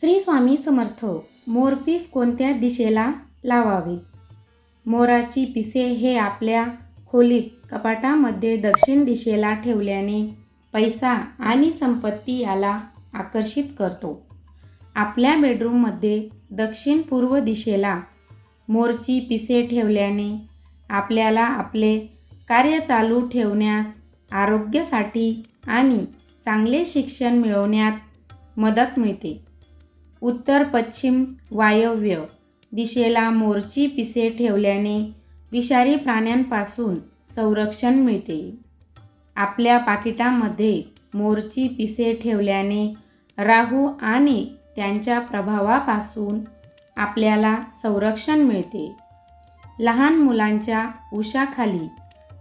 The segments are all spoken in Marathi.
श्री स्वामी समर्थ मोरपीस कोणत्या दिशेला लावावे? मोराची पिसे हे आपल्या खोलीत कपाटामध्ये दक्षिण दिशेला ठेवल्याने पैसा आणि संपत्ती याला आकर्षित करतो. आपल्या बेडरूममध्ये दक्षिण पूर्व दिशेला मोरची पिसे ठेवल्याने आपल्याला आपले कार्य चालू ठेवण्यास आरोग्यासाठी आणि चांगले शिक्षण मिळवण्यात मदत मिळते. उत्तर पश्चिम वायव्य दिशेला मोरची पिसे ठेवल्याने विषारी प्राण्यांपासून संरक्षण मिळते. आपल्या पाकिटामध्ये मोरची पिसे ठेवल्याने राहू आणि त्यांच्या प्रभावापासून आपल्याला संरक्षण मिळते. लहान मुलांच्या उशाखाली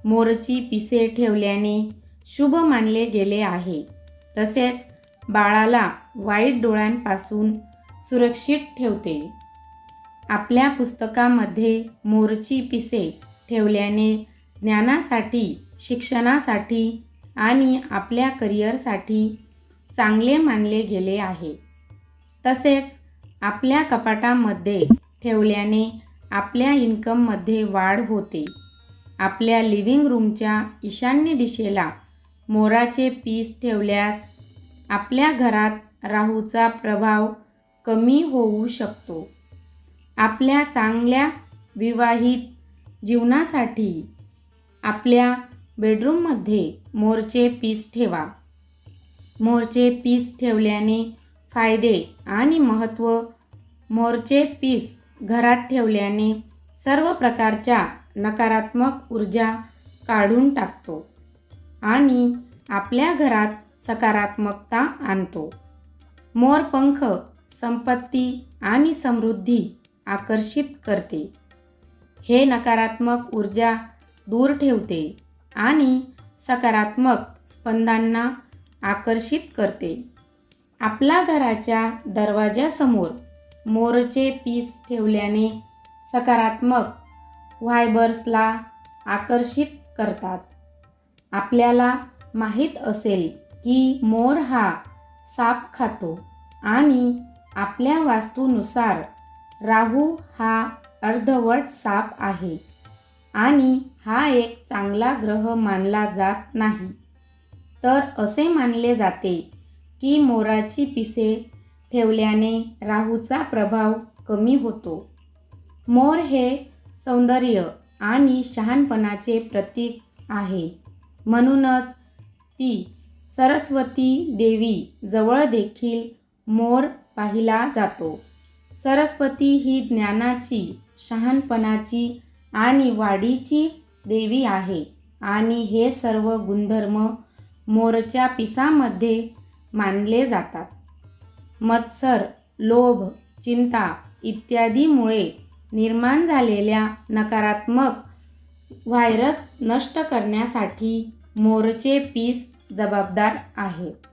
मोरची पिसे ठेवल्याने शुभ मानले गेले आहे. तसेच बाळाला वाईट डोळ्यांपासून सुरक्षित ठेवते. आपल्या पुस्तकामध्ये मोरची पिसे ठेवल्याने ज्ञानासाठी शिक्षणासाठी आणि आपल्या करिअरसाठी चांगले मानले गेले आहे. तसेच आपल्या कपाटामध्ये ठेवल्याने आपल्या इन्कममध्ये वाढ होते. आपल्या लिव्हिंग रूमच्या ईशान्य दिशेला मोराचे पीस ठेवल्यास आपल्या घरात राहूचा प्रभाव कमी होऊ शकतो. आपल्या चांगल्या विवाहित जीवनासाठी आपल्या बेडरूममध्ये मोरचे पीस ठेवा. मोरचे पीस ठेवल्याने फायदे आणि महत्त्व मोरचे पीस घरात ठेवल्याने सर्व प्रकारच्या नकारात्मक ऊर्जा काढून टाकतो आणि आपल्या घरात सकारात्मकता आणतो. मोरपंख संपत्ती आणि समृद्धी आकर्षित करते. हे नकारात्मक ऊर्जा दूर ठेवते आणि सकारात्मक स्पंदांना आकर्षित करते. आपल्या घराच्या दरवाजासमोर मोरचे पीस ठेवल्याने सकारात्मक व्हायबर्सला आकर्षित करतात. आपल्याला माहीत असेल की मोर हा साप खातो आणि आपल्या वास्तूनुसार राहू हा अर्धवट साप आहे आणि हा एक चांगला ग्रह मानला जात नाही. तर असे मानले जाते की मोराची पिसे ठेवल्याने राहूचा प्रभाव कमी होतो. मोर हे सौंदर्य आणि शहाणपणाचे प्रतीक आहे. म्हणूनच ती सरस्वती देवी जवळ देखील मोर पाहिला जातो. सरस्वती ही ज्ञानाची शहाणपणाची आणि वाढीची देवी आहे. आणि हे सर्व गुणधर्म मोरच्या पिसामध्ये मानले जातात. मत्सर लोभ चिंता इत्यादीमुळे निर्माण झालेल्या नकारात्मक व्हायरस नष्ट करण्यासाठी मोरचे पीस जबाबदार आहे.